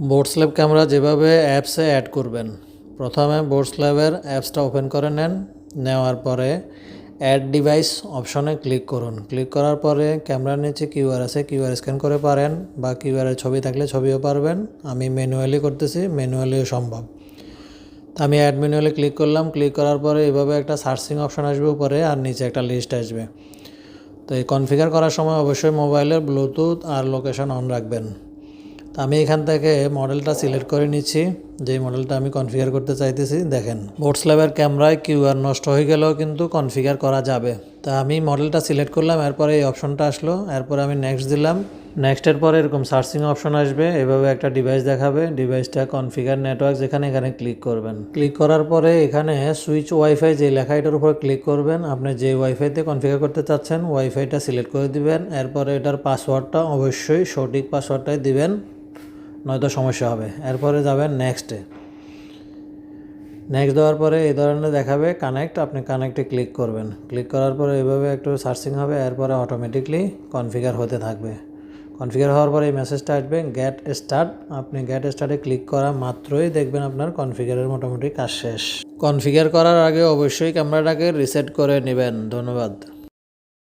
Board camera যেভাবে অ্যাপসে add করবেন, প্রথমে বোর্ড স্ল্যাবের অ্যাপসটা ওপেন করে নেন। নেওয়ার পরে অ্যাড ডিভাইস অপশনে ক্লিক করুন। ক্লিক করার পরে ক্যামেরার নিচে কিউআর আছে কিউআর স্ক্যান করে পারেন বা কিউআরের ছবি থাকলে ছবিও পারবেন। আমি ম্যানুয়ালি করতেছি, ম্যানুয়ালিও সম্ভব। তো আমি অ্যাড ম্যানুয়ালি ক্লিক করলাম। ক্লিক করার পরে এভাবে একটা সার্চিং অপশন আসবে উপরে আর নিচে একটা লিস্ট আসবে। তো এই কনফিগার করার সময় অবশ্যই মোবাইলের ব্লুটুথ আর লোকেশন অন রাখবেন। তো আমি এখান থেকে মডেলটা সিলেক্ট করে নিচ্ছি। যে মডেলটা আমি কনফিগার করতে চাইতেছি, দেখেন। বোর্ড স্ল্যাবের ক্যামেরায় কিউআর নষ্ট হয়ে গেলেও কিন্তু কনফিগার করা যাবে। তা আমি মডেলটা সিলেক্ট করলাম, এরপরে এই অপশনটা আসলো। এরপরে আমি নেক্সট দিলাম। নেক্সটের পরে এরকম সার্চিং অপশন আসবে। এভাবে একটা ডিভাইস দেখাবে। ডিভাইসটা কনফিগার নেটওয়ার্ক যেখানে এখানে ক্লিক করবেন। ক্লিক করার পরে এখানে সুইচ ওয়াইফাই যে লেখা এটার উপর ক্লিক করবেন। আপনি যে ওয়াইফাইতে কনফিগার করতে চাচ্ছেন ওয়াইফাইটা সিলেক্ট করে দিবেন। এরপরে এটার পাসওয়ার্ডটা অবশ্যই সঠিক পাসওয়ার্ডটাই দিবেন। নয়তো সমস্যা হবে। এরপরে যাবেন নেক্সটে নেক্সট দেওয়ার পরে এই ধরনের দেখাবে কানেক্ট আপনি কানেক্টে ক্লিক করবেন। ক্লিক করার পরে এইভাবে একটু সার্চিং হবে, এরপরে অটোমেটিকলি কনফিগার হতে থাকবে। কনফিগার হওয়ার পরে এই মেসেজটা আসবে গ্যাট স্টার্ট আপনি গ্যাট স্টার্টে ক্লিক করা মাত্রই দেখবেন আপনার কনফিগারের মোটামুটি কাজ শেষ। কনফিগার করার আগে অবশ্যই ক্যামেরাটাকে রিসেট করে নেবেন। ধন্যবাদ।